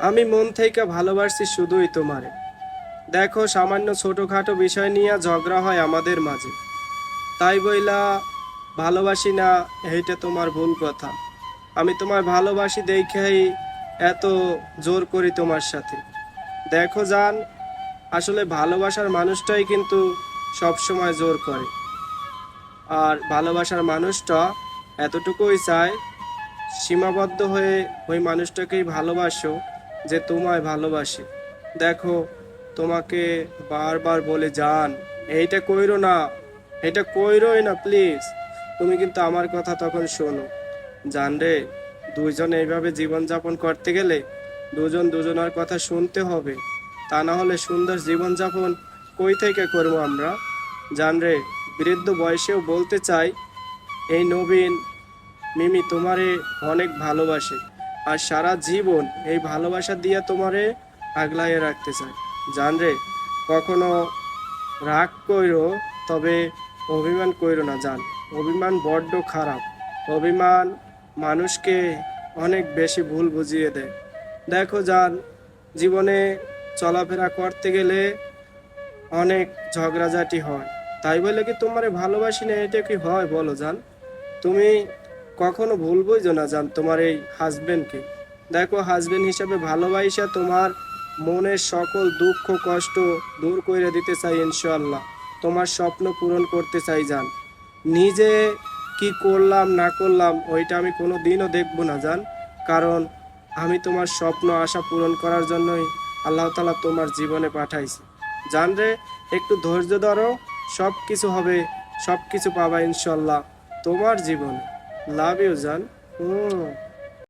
আমি মন থেকে ভালোবাসি শুধুই তোমারে। দেখো, সামান্য ছোটোখাটো বিষয় নিয়ে ঝগড়া হয় আমাদের মাঝে। তাই বইলা, ভালোবাসি না, এইটা তোমার ভুল কথা। আমি তোমার ভালোবাসি দেখেই এত জোর করি তোমার সাথে। দেখো, জান, আসলে ভালোবাসার মানুষটাই কিন্তু সব সময় জোর করে। আর ভালোবাসার মানুষটা এতটুকুই চায়, সীমাবদ্ধ হয়ে ওই মানুষটাকেই ভালোবাসো। যে তোমায় ভালোবাসি। দেখো, তোমাকে বারবার বলে যান এইটা কইরো না এটা কইরোই না, প্লিজ। তুমি কিন্তু আমার কথা তখন শোনো। জান রে, দুইজন এইভাবে জীবনযাপন করতে গেলে দুজন দুজনের কথা শুনতে হবে। তা না হলে সুন্দর জীবনযাপন কই থেকে করব আমরা? জান রে, বৃদ্ধ বয়সেও বলতে চাই, এই নবীন, মিমি তোমারে অনেক ভালোবাসে। আর সারা জীবন এই ভালোবাসা দিয়ে তোমারে আগলাইয়ে রাখতে চায় জান রে, কখনো রাগ কইরো, তবে অভিমান কইরো না জান। অভিমান বড্ড খারাপ। অভিমান মানুষকে অনেক বেশি ভুল বুঝিয়ে দেয়। দেখো জান, জীবনে চলাফেরা করতে গেলে অনেক ঝগড়াঝাটি হয়। তাই বলে কি তোমারে ভালোবাসি না, এটা কি হয় বলো জান? তুমি কখনো ভুল বুঝো না জান তোমার এই হাজবেন্ডকে দেখো হাজবেন্ড হিসাবে ভালোবাসা তোমার মনের সকল দুঃখ, কষ্ট দূর করে দিতে চাই ইনশাল্লাহ তোমার স্বপ্ন পূরণ করতে চাই জান। নিজে কি করলাম, না করলাম, ওইটা আমি কোনো দিনও দেখব না জান। কারণ আমি তোমার স্বপ্ন, আশা পূরণ করার জন্যই আল্লাহ তালা তোমার জীবনে পাঠাইছি। জান রে, একটু ধৈর্য ধরো সব কিছু হবে সব কিছু পাবা ইনশাল্লাহ তোমার জীবনে। লাভ ইউ জান। হুম।